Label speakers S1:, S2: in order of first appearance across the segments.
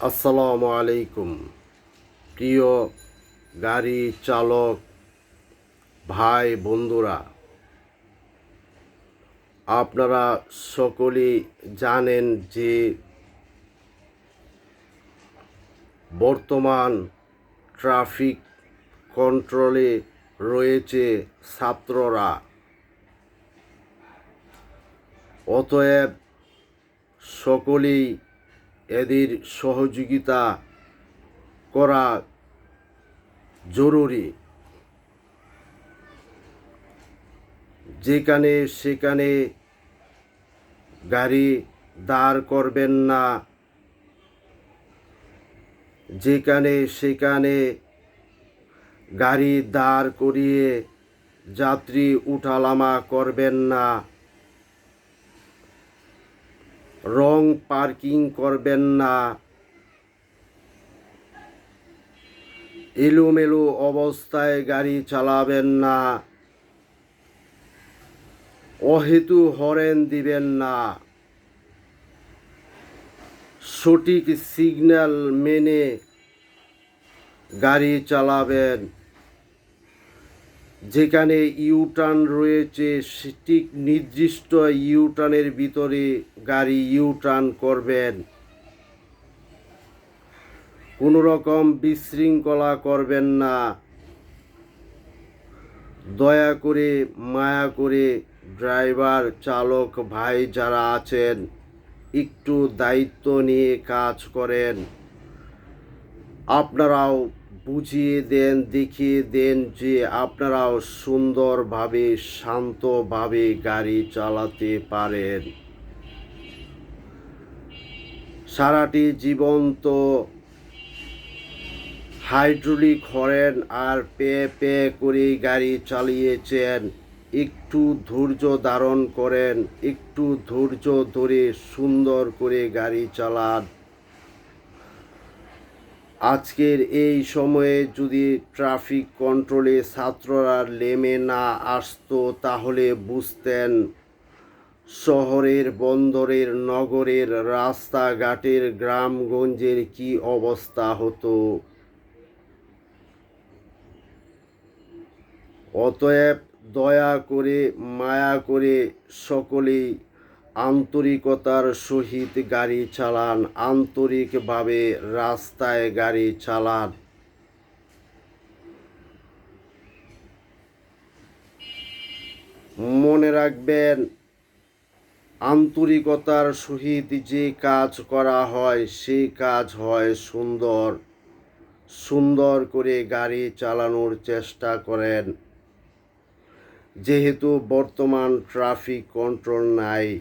S1: আসসালামু আলাইকুম। প্রিয় গাড়ি চালক ভাই বন্ধুরা, আপনারা সকলেই জানেন যে বর্তমান ট্রাফিক কন্ট্রোলে রয়েছে ছাত্ররা। অতএব সকলেই এদের সহযোগিতা করা জরুরি। যেখানে সেখানে গাড়ি দাঁড় করবেন না। যেখানে সেখানে গাড়ি দাঁড় করিয়ে যাত্রী উঠালামা করবেন না। রং পার্কিং করবেন না। এলোমেলো অবস্থায় গাড়ি চালাবেন না। অহেতু হরেন দিবেন না। সঠিক সিগন্যাল মেনে গাড়ি চালাবেন। যেখানে ইউটার্ন রয়েছে ঠিক নির্দিষ্ট ইউটার্নের ভিতরে গাড়ি ইউটার্ন করবেন। কোনো রকম বিশৃঙ্খলা করবেন না। দয়া করে, মায়া করে ড্রাইভার চালক ভাই যারা আছেন, একটু দায়িত্ব নিয়ে কাজ করেন। আপনারাও বুঝিয়ে দেন, দেখিয়ে দেন যে আপনারাও সুন্দরভাবে, শান্তভাবে গাড়ি চালাতে পারেন। সারাটি জীবন তো হাইড্রোলিক হরেন আর পে পে করে গাড়ি চালিয়েছেন। একটু ধৈর্য ধারণ করেন, একটু ধৈর্য ধরে সুন্দর করে গাড়ি চালান। আজকের এই সময়ে যদি ট্রাফিক কন্ট্রোলে ছাত্ররা নেমে না আসতো, তাহলে বুঝতেন শহরের বন্দরের, নগরের, রাস্তাঘাটের, গ্রামগঞ্জের কি অবস্থা হতো। অতএব দয়া করে, মায়া করে সকলেই আন্তরিকতার সহিত গাড়ি চালান, আন্তরিকভাবে রাস্তায় গাড়ি চালান। মনে রাখবেন, আন্তরিকতার সহিত যে কাজ করা হয় সেই কাজ হয় সুন্দর। সুন্দর করে গাড়ি চালানোর চেষ্টা করেন। যেহেতু বর্তমান ট্রাফিক কন্ট্রোল নাই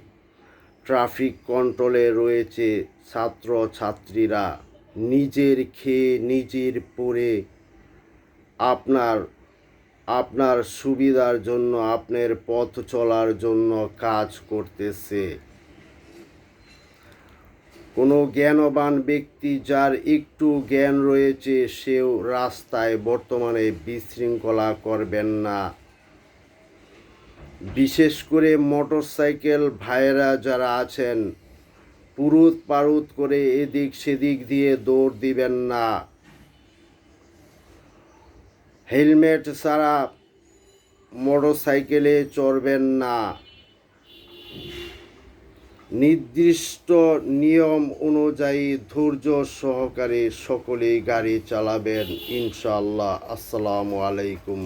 S1: ট্রাফিক কন্ট্রোলে রয়েছে ছাত্র ছাত্রীরা নিজের খেয়ে নিজের পরে আপনার আপনার সুবিধার জন্য, আপনার পথ চলার জন্য কাজ করতেছে। কোনো জ্ঞানবান ব্যক্তি যার একটু জ্ঞান রয়েছে, সেও রাস্তায় বর্তমানে বিশৃঙ্খলা করবেন না। বিশেষ করে মোটরসাইকেল ভাইয়েরা যারা আছেন, পুরুত পারুত করে এদিক সেদিক দিয়ে দৌড় দিবেন না। হেলমেট ছাড়া মোটরসাইকেলে চড়বেন না। নির্দিষ্ট নিয়ম অনুযায়ী ধৈর্য সহকারে সকলেই গাড়ি চালাবেন। ইনশাআল্লাহ। আসসালামু আলাইকুম।